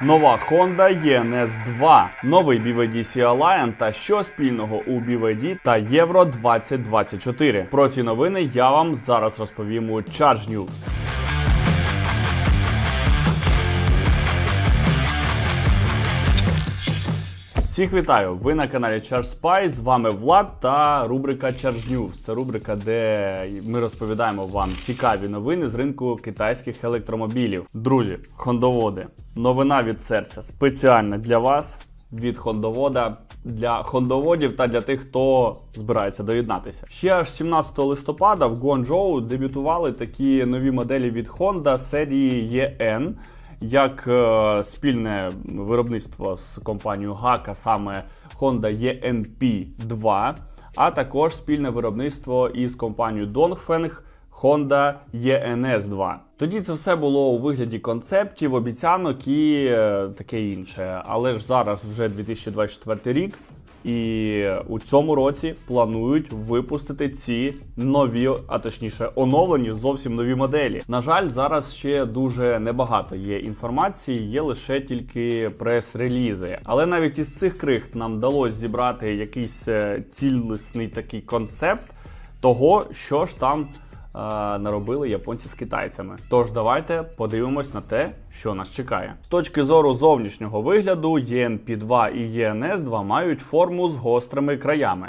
Нова Honda ENS 2, новий BVD Sea Lion та що спільного у BVD та Євро 2024. Про ці новини я вам зараз розповім у Charge News. Всіх вітаю! Ви на каналі Charge Spy, З вами Влад та рубрика Charge News. Це рубрика, де ми розповідаємо вам цікаві новини з ринку китайських електромобілів. Друзі, хондоводи, новина від серця спеціально для вас. Від хондовода для хондоводів та для тих, хто збирається доєднатися. Ще аж 17 листопада в Гуанчжоу дебютували такі нові моделі від Honda серії EN як е, спільне виробництво з компанією GAC, а саме Honda ENP2, а також спільне виробництво із компанією Dongfeng Honda ENS2. Тоді це все було у вигляді концептів, обіцянок і е, таке інше. Але ж зараз вже 2024 рік. І у цьому році планують випустити ці нові, а точніше, оновлені зовсім нові моделі. На жаль, зараз ще дуже небагато є інформації, є лише тільки прес-релізи. Але навіть із цих крихт нам вдалося зібрати якийсь е, цілісний такий концепт того, що ж там наробили японці з китайцями. Тож давайте подивимось на те, що нас чекає. З точки зору зовнішнього вигляду, ENP2 і ENS2 мають форму з гострими краями.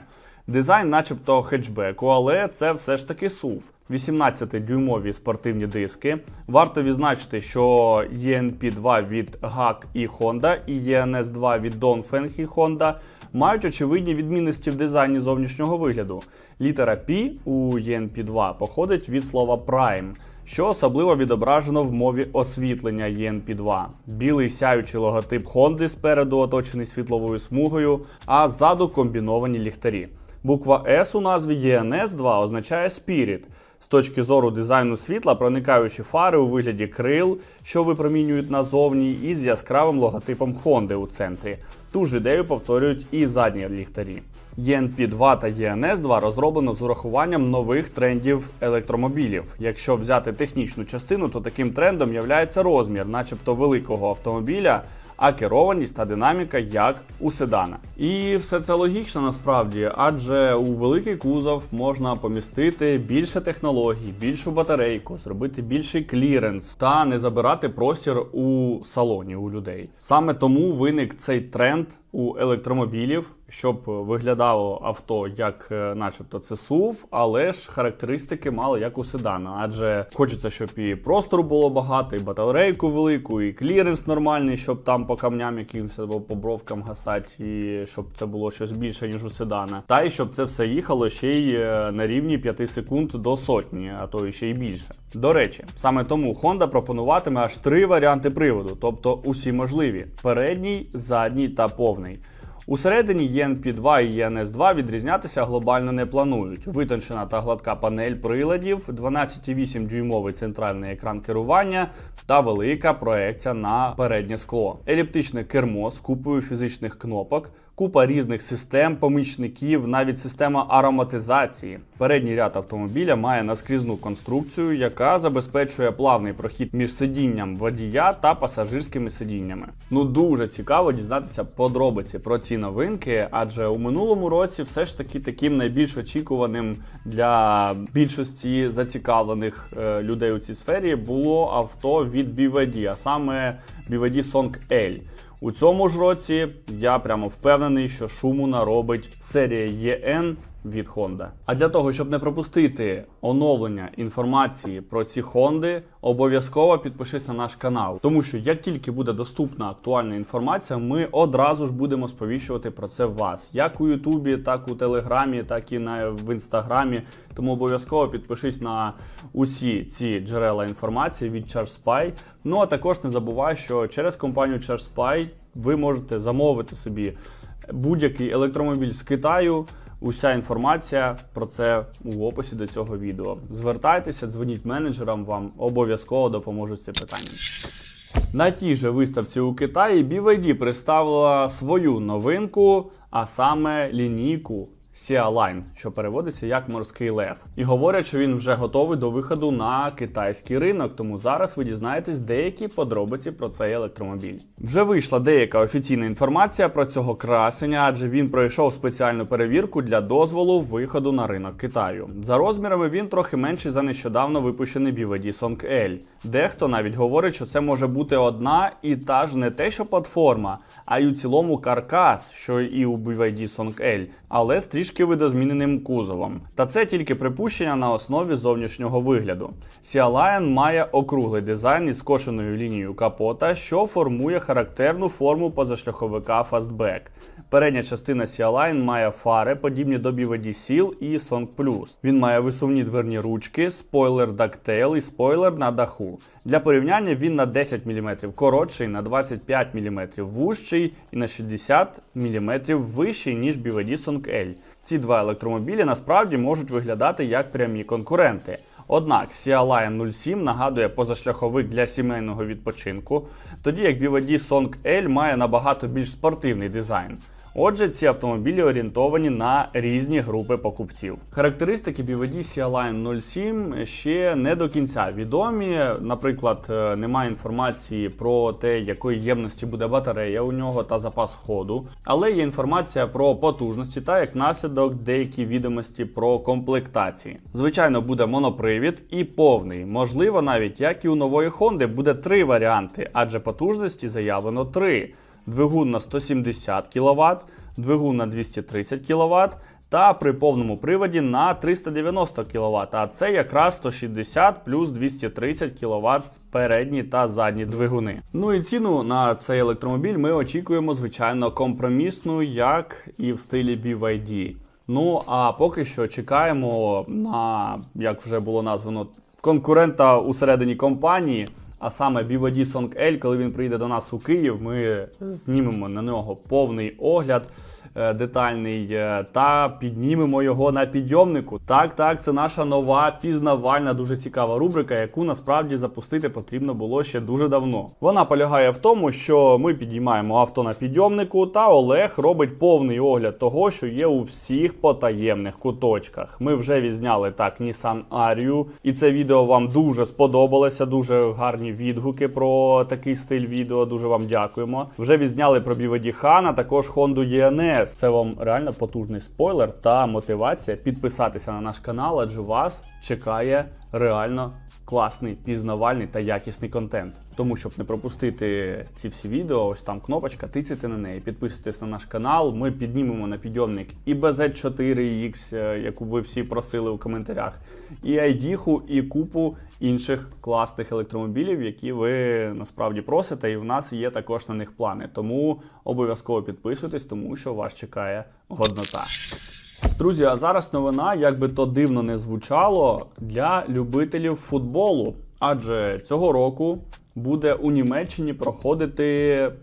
Дизайн, начебто, хетчбеку, але це все ж таки SUV. 18-дюймові спортивні диски. Варто відзначити, що ENP2 від GAC і Honda і ENS2 від Dongfeng і Honda мають очевидні відмінності в дизайні зовнішнього вигляду. Літера P у ENP2 походить від слова Prime, що особливо відображено в мові освітлення ENP2. Білий сяючий логотип Honda спереду оточений світловою смугою, а ззаду комбіновані ліхтарі. Буква S у назві ENS2 означає Spirit. З точки зору дизайну світла, проникаючі фари у вигляді крил, що випромінюють назовні, і з яскравим логотипом Honda у центрі. Ту ж ідею повторюють і задні ліхтарі. ENP2 та ENS2 розроблено з урахуванням нових трендів електромобілів. Якщо взяти технічну частину, то таким трендом є розмір, начебто великого автомобіля, а керованість та динаміка як у седана. І все це логічно насправді, адже у великий кузов можна помістити більше технологій, більшу батарейку, зробити більший кліренс та не забирати простір у салоні у людей. Саме тому виник цей тренд у електромобілів, щоб виглядало авто як, е, начебто, це SUV, але ж характеристики мало як у седана. Адже хочеться, щоб і простору було багато, і батарейку велику, і кліренс нормальний, щоб там по камням якимось або по бровкам гасати, і щоб це було щось більше, ніж у седана. Та й щоб це все їхало ще й е, на рівні 5 секунд до сотні, а то ще й більше. До речі, саме тому Honda пропонуватиме аж три варіанти приводу, тобто усі можливі: передній, задній та повний. Усередині ENP2 і ENS2 відрізнятися глобально не планують. Витончена та гладка панель приладів, 12,8 дюймовий центральний екран керування та велика проекція на переднє скло, еліптичне кермо з купою фізичних кнопок. Купа різних систем, помічників, навіть система ароматизації. Передній ряд автомобіля має наскрізну конструкцію, яка забезпечує плавний прохід між сидінням водія та пасажирськими сидіннями. Ну дуже цікаво дізнатися подробиці про ці новинки, адже у минулому році все ж таки таким найбільш очікуваним для більшості зацікавлених е, людей у цій сфері було авто від BYD, а саме BYD Song L. У цьому ж році я прямо впевнений, що шуму наробить серія EN від Honda. А для того, щоб не пропустити оновлення інформації про ці Honda, обов'язково підпишись на наш канал. Тому що як тільки буде доступна актуальна інформація, ми одразу ж будемо сповіщувати про це вас, як у Ютубі, так у Телеграмі, так і на в інстаграмі. Тому обов'язково підпишись на усі ці джерела інформації від ChargeSpy. Ну а також не забувай, що через компанію ChargeSpy ви можете замовити собі будь-який електромобіль з Китаю. Уся інформація про це у описі до цього відео. Звертайтеся, дзвоніть менеджерам, вам обов'язково допоможуть це питання. На тій же виставці у Китаї BYD представила свою новинку, а саме лінійку Sea Line, що переводиться як морський лев. І говорять, що він вже готовий до виходу на китайський ринок. Тому зараз ви дізнаєтесь деякі подробиці про цей електромобіль. Вже вийшла деяка офіційна інформація про цього красення, адже він пройшов спеціальну перевірку для дозволу виходу на ринок Китаю. За розмірами він трохи менший за нещодавно випущений BYD Song L. Дехто навіть говорить, що це може бути одна і та ж не те, що платформа, а й у цілому каркас, що і у BYD Song L, але з трішки видозміненим кузовом. Та це тільки припущення на основі зовнішнього вигляду. Sea Lion має округлий дизайн із скошеною лінією капота, що формує характерну форму позашляховика Fastback. Передня частина Sea Line має фари, подібні до BYD Seal і Song Plus. Він має висувні дверні ручки, спойлер дактейл і спойлер на даху. Для порівняння він на 10 мм коротший, на 25 мм вужчий і на 60 мм вищий, ніж BYD Song L. Ці два електромобілі насправді можуть виглядати як прямі конкуренти. Однак Sia Lion 07 нагадує позашляховик для сімейного відпочинку, тоді як BYD Song L має набагато більш спортивний дизайн. Отже, ці автомобілі орієнтовані на різні групи покупців. Характеристики BYD Lion 07 ще не до кінця відомі. Наприклад, е, немає інформації про те, якої ємності буде батарея у нього та запас ходу, але є інформація про потужності та як наслідок деякі відомості про комплектації. Звичайно, буде монопривід і повний. Можливо, навіть як і у нової Honda буде три варіанти, адже потужності заявлено три двигун на 170 кВт, двигун на 230 кВт та при повному приводі на 390 кВт. А це якраз 160 плюс 230 кВт передні та задні двигуни. Ну і ціну на цей електромобіль ми очікуємо, звичайно, компромісну, як і в стилі BYD. Ну а поки що чекаємо на, як вже було названо, конкурента усередині компанії. А саме BYD Song L, коли він прийде до нас у Київ, ми знімемо на нього повний огляд е, детальний е, та піднімемо його на підйомнику. Так, так, це наша нова пізнавальна, дуже цікава рубрика, яку насправді запустити потрібно було ще дуже давно. Вона полягає в тому, що ми підіймаємо авто на підйомнику, та Олег робить повний огляд того, що є у всіх потаємних куточках. Ми вже відзняли так Nissan Ariu, і це відео вам дуже сподобалося, дуже гарні відгуки про такий стиль відео. Дуже вам дякуємо. Вже відзняли про BYD Хана, також Honda ENS. Це вам реально потужний спойлер та мотивація підписатися на наш канал, адже вас чекає реально класний, пізнавальний та якісний контент. Тому, щоб не пропустити ці всі відео, ось там кнопочка, тицяйте на неї, підписуйтесь на наш канал. Ми піднімемо на підйомник і BZ4X, е, яку ви всі просили у коментарях, і ID, і купу інших класних електромобілів, які ви насправді просите, і в нас є також на них плани. Тому обов'язково підписуйтесь, тому що вас чекає годнота. Друзі, а зараз новина, як би то дивно не звучало, для любителів футболу. Адже цього року буде у Німеччині проходити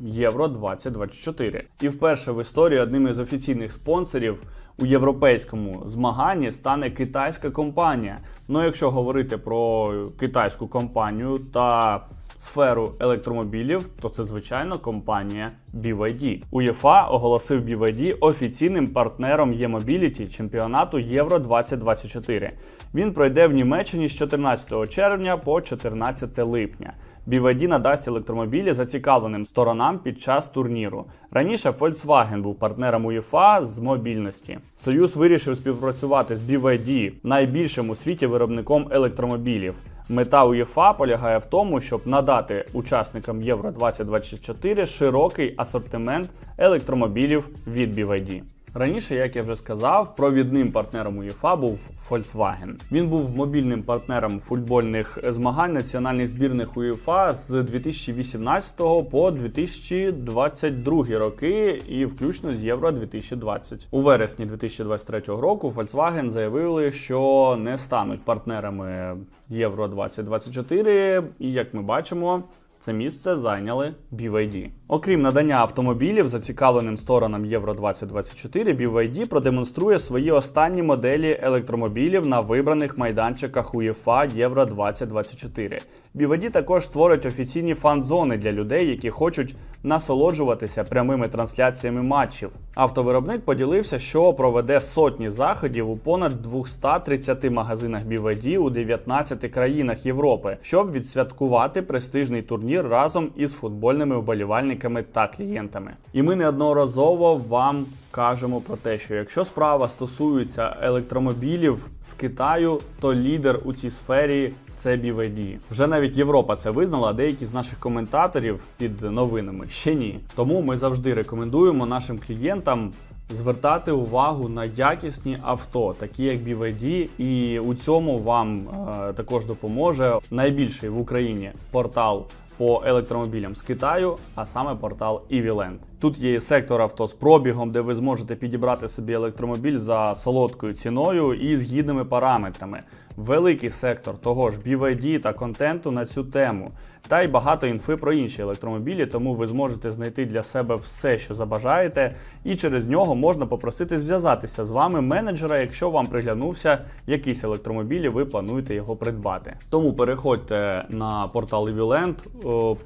Євро 2024. І вперше в історії одним із офіційних спонсорів у європейському змаганні стане китайська компанія. Ну, якщо говорити про китайську компанію та сферу електромобілів, то це звичайно компанія BYD. УЄФА оголосив BYD офіційним партнером e-Mobility чемпіонату Євро 2024. Він пройде в Німеччині з 14 червня по 14 липня. BYD надасть електромобілі зацікавленим сторонам під час турніру. Раніше Volkswagen був партнером УЄФА з мобільності. Союз вирішив співпрацювати з BYD, найбільшим у світі виробником електромобілів. Мета УЄФА полягає в тому, щоб надати учасникам Євро 2024 широкий асортимент електромобілів від BYD. Раніше, як я вже сказав, провідним партнером УЄФА був Volkswagen. Він був мобільним партнером футбольних змагань національних збірних УЄФА з 2018 по 2022 роки, і включно з Євро 2020. У вересні 2023 року Volkswagen заявили, що не стануть партнерами Євро 2024, і як ми бачимо. Це місце зайняли BYD. Окрім надання автомобілів зацікавленим сторонам Євро 2024, BYD продемонструє свої останні моделі електромобілів на вибраних майданчиках УЄФА Євро 2024. BYD також створить офіційні фан-зони для людей, які хочуть насолоджуватися прямими трансляціями матчів. Автовиробник поділився, що проведе сотні заходів у понад 230 магазинах BYD у 19 країнах Європи, щоб відсвяткувати престижний турнір разом із футбольними вболівальниками та клієнтами. І ми неодноразово вам кажемо про те, що якщо справа стосується електромобілів з Китаю, то лідер у цій сфері це BYD. Вже навіть Європа це визнала, а деякі з наших коментаторів під новинами ще ні. Тому ми завжди рекомендуємо нашим клієнтам. Звертати увагу на якісні авто, такі як BYD, і у цьому вам е, також допоможе найбільший в Україні портал по електромобілям з Китаю, а саме портал EVLand. Тут є сектор авто з пробігом, де ви зможете підібрати собі електромобіль за солодкою ціною і з гідними параметрами. Великий сектор того ж BYD та контенту на цю тему. Та й багато інфи про інші електромобілі, тому ви зможете знайти для себе все, що забажаєте, і через нього можна попросити зв'язатися з вами менеджера, якщо вам приглянувся якийсь електромобіль, і ви плануєте його придбати. Тому переходьте на портал EVLand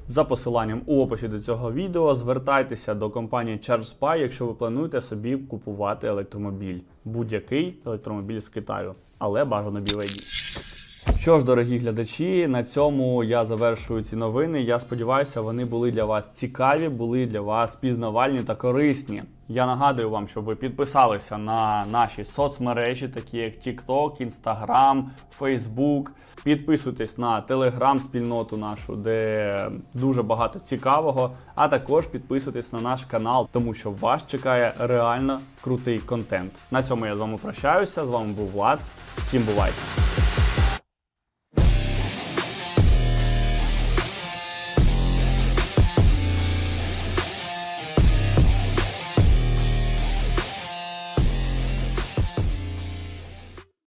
за посиланням у описі до цього відео. Звертайтеся до компанії ChargeSpy, якщо ви плануєте собі купувати електромобіль, будь-який електромобіль з Китаю, але бажано BYD. Що ж, дорогі глядачі, на цьому я завершую ці новини. Я сподіваюся, вони були для вас цікаві, були для вас пізнавальні та корисні. Я нагадую вам, щоб ви підписалися на наші соцмережі, такі як TikTok, Instagram, Facebook. Підписуйтесь на Telegram спільноту нашу, де дуже багато цікавого. А також підписуйтесь на наш канал, тому що вас чекає реально крутий контент. На цьому я з вами прощаюся. З вами був Влад. Всім бувайте!